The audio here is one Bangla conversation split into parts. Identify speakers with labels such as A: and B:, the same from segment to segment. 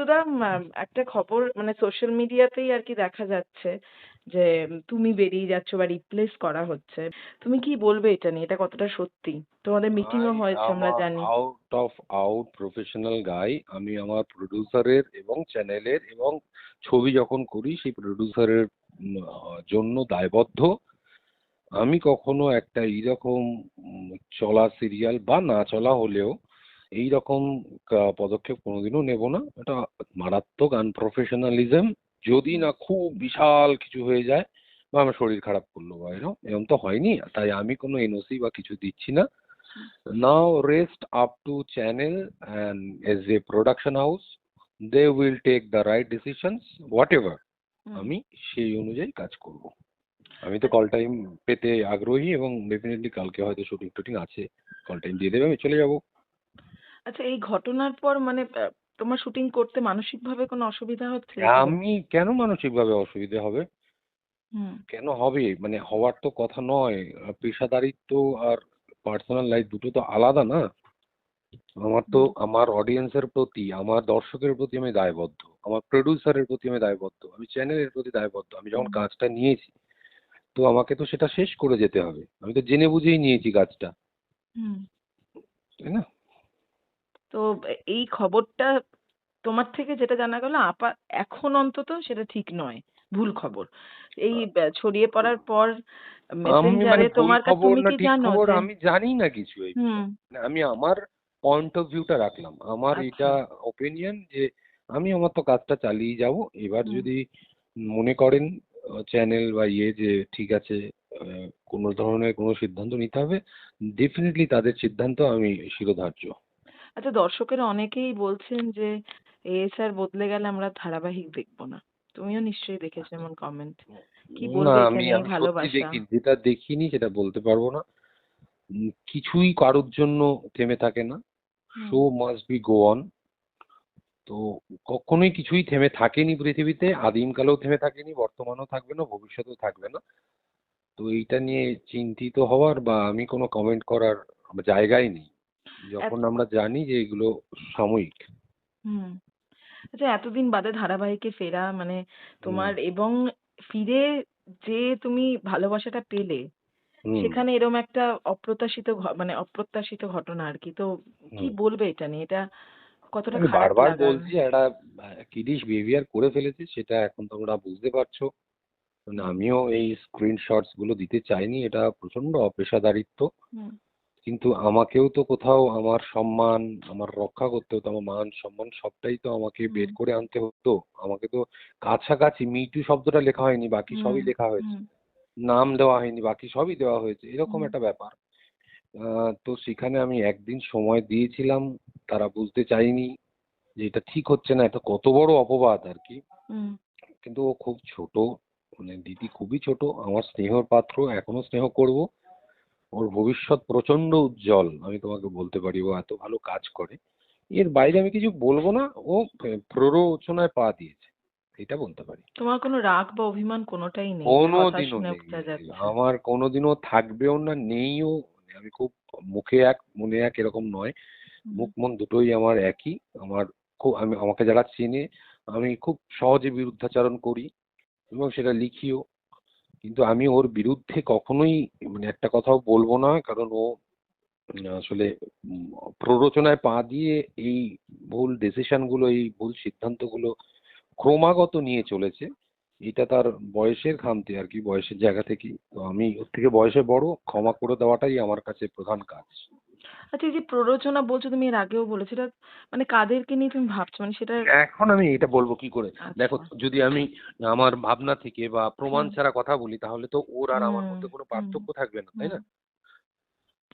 A: জিতুদা একটা খবর মানে সোশ্যাল মিডিয়াতেই আর কি দেখা যাচ্ছে যে তুমি বেরিয়ে যাচ্ছ বা রিপ্লেস করা হচ্ছে। তুমি কি বলবে এটা নিয়ে? এটা কতটা সত্যি? তোমাদের মিটিংও হয়েছে আমরা জানি।
B: Out of out professional guy আমি আমার প্রডিউসারের এবং চ্যানেলের এবং ছবি যখন করি সেই producer প্রডিউসারের জন্য দায়বদ্ধ। আমি কখনো একটা এইরকম চলা সিরিয়াল বা না চলা হলেও এই রকম পদক্ষেপ কোনোদিনও নেব না। এটা মারাত্মক আনপ্রফেশনালিজম যদি না খুব বিশাল কিছু হয়ে যায় বা আমার শরীর খারাপ করল বা এরকম এরকম তো হয়নি। তাই আমি কোনো এনওসি বা কিছু দিচ্ছি না। Now rest up to channel and as a production house they will take the right decisions whatever আমি সেই অনুযায়ী কাজ করব। আমি তো কল টাইম পেতে আগ্রহী এবং ডেফিনেটলি কালকে হয়তো শুটিং টুটিং আছে। কল টাইম দিয়ে দেবে আমি চলে যাব।
A: আচ্ছা এই ঘটনার পর মানে তোমার শুটিং করতে মানসিকভাবে কোনো অসুবিধা হচ্ছে
B: আমি কেন মানসিকভাবে অসুবিধে হবে?
A: হুম।
B: কেন হবে? মানে হওয়ার তো কথা নয়। আহ, পেশাদারিত্ব আর পার্সোনাল লাইফ দুটো তো আলাদা না? আমার তো আমার অডিয়েন্সের প্রতি আমার দর্শকের প্রতি আমি দায়বদ্ধ। আমার প্রডিউসারের প্রতি আমি দায়বদ্ধ। আমি চ্যানেলের প্রতি দায়বদ্ধ। আমি যখন
A: হুম।
B: কাজটা নিয়েছি তো আমাকে তো সেটা শেষ করে যেতে হবে। আমি তো জেনে বুঝেই নিয়েছি কাজটা।
A: হুম।
B: তাই না?
A: তো এই খবরটা তোমার থেকে যেটা জানা গেল আপা এখন অন্তত সেটা ঠিক নয় ভুল খবর। এই ছড়িয়ে পড়ার পর
B: আমি
A: মেসেঞ্জারে
B: মানে
A: তোমার কাছে তুমি কি জানো
B: আমি জানি না কিছু মানে আমি আমার পয়েন্ট অফ ভিউটা রাখলাম। আমার
A: আচ্ছা।
B: এটা ওপিনিয়ন যে আমি আমার তো কাজটা চালিয়ে যাব। এবার যদি মনে করেন চ্যানেল বা ইয়ে যে ঠিক আছে কোনো ধরনের কোনো সিদ্ধান্ত নিতে হবে ডেফিনেটলি তাদের সিদ্ধান্ত আমি শিরোধার্য।
A: আচ্ছা দর্শকেরা অনেকেই বলছেন যে এএসআর বদলে গেলে আমরা ধারাবাহিক দেখব না। তুমিও নিশ্চয়ই দেখেছ এমন কমেন্ট কি বলবে এটা নিয়ে ভালোবাসা?
B: যেটা দেখিনি সেটা বলতে পারব না। কিছুই কারোর জন্য থেমে থাকে না। Show must be go on তো কখনোই কিছুই থেমে থাকেনি পৃথিবীতে আদিমকালেও থেমে থাকেনি বর্তমানেও থাকবে না ভবিষ্যতেও থাকবে না। তো এইটা নিয়ে চিন্তিত হওয়ার বা আমি কোনো কমেন্ট করার জায়গায় নেই। যখন আমরা জানি যে এগুলো সাময়িক।
A: হুম। আচ্ছা এতদিন বাদে ধারাবাহিকে ফেরা মানে তোমার এবং ফিরে যে তুমি ভালোবাসাটা পেলে সেখানে এরকম একটা অপ্রত্যাশিত মানে অপ্রত্যাশিত ঘটনা আর কি। তো কি বলবে এটা নিয়ে? এটা কতটা
B: বারবার বলছি একটা কিডিশ বিহেভিয়ার করে ফেলেছে সেটা এখন তোমরা বুঝতে পারছ। মানে আমিও এই স্ক্রিনশটসগুলো দিতে চাইনি এটা প্রচণ্ড অপেশাদারিত্ব।
A: হুম,
B: কিন্তু আমাকেও তো কোথাও আমার সম্মান আমার রক্ষা করতে হতো আমার মান সম্মান সবটাই তো আমাকে বের করে আনতে হতো। আমাকে তো কাছাকাছি মিটু শব্দটা লেখা হয়নি বাকি সবই লেখা হয়েছে। নাম দেওয়া হয়নি বাকি সবই দেওয়া হয়েছে এরকম একটা ব্যাপার। আহ, তো সেখানে আমি একদিন সময় দিয়েছিলাম তারা বুঝতে চাইনি যে এটা ঠিক হচ্ছে না এটা কত বড় অপবাদ আর কি। কিন্তু ও খুব ছোট মানে দিদি খুবই ছোট আমার স্নেহর পাত্র এখনও স্নেহ করব। ওর ভবিষ্যৎ প্রচণ্ড উজ্জ্বল আমি তোমাকে বলতে পারি ও এত ভালো কাজ করে। এর বাইরে আমি কিছু বলব না ও প্ররোচনায় পা দিয়েছে এটা বলতে পারি।
A: তোমার কোনো রাগ বা অভিমান কোনোটাই নেই
B: কোনোদিনও নেই আমার কোনোদিনও থাকবেও না নেইও আমি খুব মুখে এক মনে এক এরকম নয় মুখ মন দুটোই আমার একই আমার খুব আমি আমাকে যারা চেনে আমি খুব সহজে বিরুদ্ধাচারণ করি এবং সেটা লিখিও কিন্তু আমি ওর বিরুদ্ধে কখনোই মানে একটা কথাও বলব না, কারণ ও আসলে প্ররোচনায় পা দিয়ে এই ভুল ডিসিশনগুলো, এই ভুল সিদ্ধান্তগুলো ক্রমাগত নিয়ে চলেছে। এটা তার বয়সের খামতি আর কি, বয়সের জায়গা থেকেই। তো আমি ওর থেকে বয়সে বড়, ক্ষমা করে দেওয়াটাই আমার কাছে প্রধান কাজ।
A: আচ্ছা এই যে প্ররোচনা বলছো তুমি এর আগেও বলেছ এটা মানে কাদেরকে নিয়ে তুমি ভাবছ? মানে সেটা
B: এখন আমি এটা বলব কি করে?
A: আচ্ছা।
B: দেখো যদি আমি আমার ভাবনা থেকে বা প্রমাণ ছাড়া কথা বলি তাহলে তো ওর আর আমার মধ্যে কোনো পার্থক্য থাকবে না তাই না?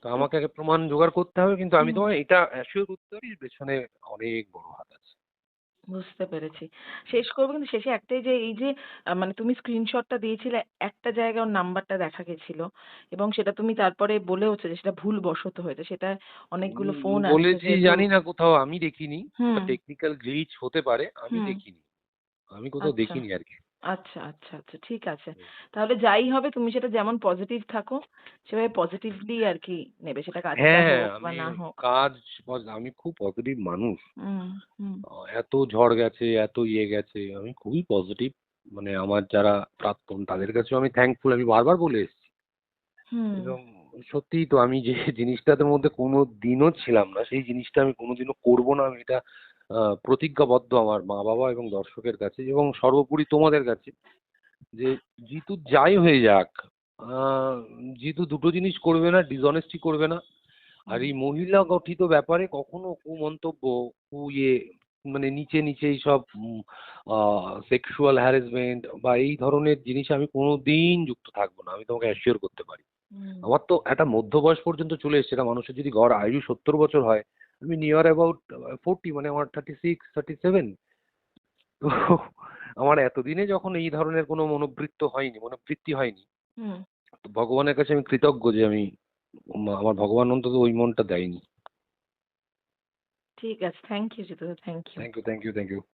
B: তো আমাকে আগে প্রমাণ জোগাড় করতে হবে কিন্তু আমি। তোমায় এটা অ্যাসিওর করতে পারি পেছনে অনেক বড় হাত আছে।
A: বুঝতে পেরেছি শেষ করব কিন্তু শেষে একটাই যে এই যে আহ, মানে তুমি স্ক্রিনশটটা দিয়েছিলে একটা জায়গায় ওর নাম্বারটা দেখা গেছিল এবং সেটা তুমি তারপরে বলেওছো যে সেটা ভুল বশত হয়েছে সেটা অনেকগুলো ফোন
B: বলেছি জানি না কোথাও আমি দেখিনি
A: হুম।
B: টেকনিক্যাল গ্লিচ হতে পারে আমি
A: হুম।
B: দেখিনি আমি কোথাও
A: আচ্ছা।
B: দেখিনি আর কি
A: আচ্ছা, আচ্ছা, আচ্ছা ঠিক আছে। তাহলে যাই হবে তুমি সেটা যেমন পজিটিভ থাকো, সেভাবে পজিটিভলি আরকি নেবে। সেটা কাজটা
B: হ্যাঁ,
A: হোক বা
B: আমি
A: না হোক।
B: কাজ আমি খুব পজিটিভ মানুষ।
A: হুম, হুম।
B: আ এত ঝড় গেছে, এত ইয়ে গেছে, আমি খুবই পজিটিভ। মানে আমার যারা প্রাক্তন তাদের কাছেও আমি থ্যাঙ্কফুল আমি বারবার বলে এসেছি।
A: হুম।
B: এবং সত্যিই তো আমি যে জিনিসটার মধ্যে কোনোদিনও ছিলাম না, সেই জিনিসটা আমি কোনোদিনও করব না আমি এটা প্রতিজ্ঞাবদ্ধ আমার মা-বাবা এবং দর্শকের কাছে এবং সর্বোপরি তোমাদের কাছে। যে জিতু যাই হয়ে যাক, জিতু দুটো জিনিস করবে না, dishonesty করবে না। আর এই মহিলা গঠিত ব্যাপারে কখনো কুমন্তব্য, কু ইয়ে মানে নিচে, নিচে এইসব আ sexual বা এই ধরনের জিনিসে আমি কোনোদিন যুক্ত থাকব না। আমি তোমাকে অ্যাসিওর করতে পারি। আমার তো একটা মধ্য বয়স পর্যন্ত চলে এসছে। মানুষের যদি গড় আয়ু ৭০ বছর হয়, আমি নিয়ার অ্যাবাউট ফোরটি 40 মানে আমার 36, 37 তো আমার এতদিনে যখন এই ধরনের কোনো মনোবৃত্ত হয়নি মনোবৃত্তি হয়নি, তো ভগবানের কাছে আমি কৃতজ্ঞ যে আমি আমার ভগবান অন্তত ওই মনটা দেয়নি।
A: ঠিক আছে। Thank you জিতুদা, thank you.
B: Thank you, thank you, thank you.